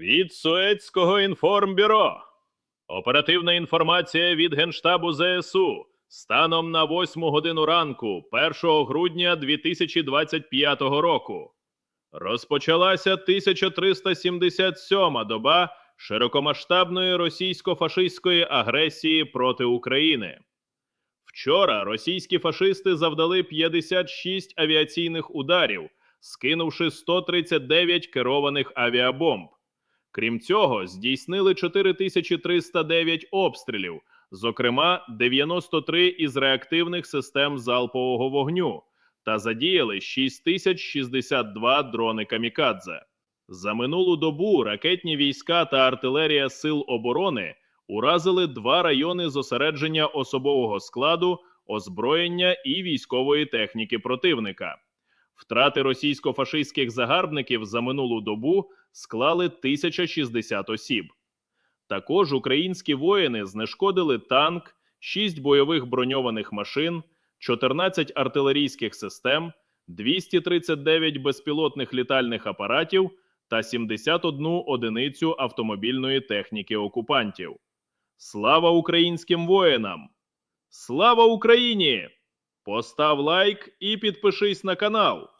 Від Суецького інформбюро. Оперативна інформація від Генштабу ЗСУ. Станом на 8 годину ранку, 1 грудня 2025 року. Розпочалася 1377 доба широкомасштабної російсько-фашистської агресії проти України. Вчора російські фашисти завдали 56 авіаційних ударів, скинувши 139 керованих авіабомб. Крім цього, здійснили 4309 обстрілів, зокрема 93 із реактивних систем залпового вогню, та задіяли 6062 дрони камікадзе. За минулу добу ракетні війська та артилерія сил оборони уразили два райони зосередження особового складу, озброєння і військової техніки противника. Втрати російсько-фашистських загарбників за минулу добу склали 1060 осіб. Також українські воїни знешкодили танк, 6 бойових броньованих машин, 14 артилерійських систем, 239 безпілотних літальних апаратів та 71 одиницю автомобільної техніки окупантів. Слава українським воїнам! Слава Україні! Постав лайк і підпишись на канал.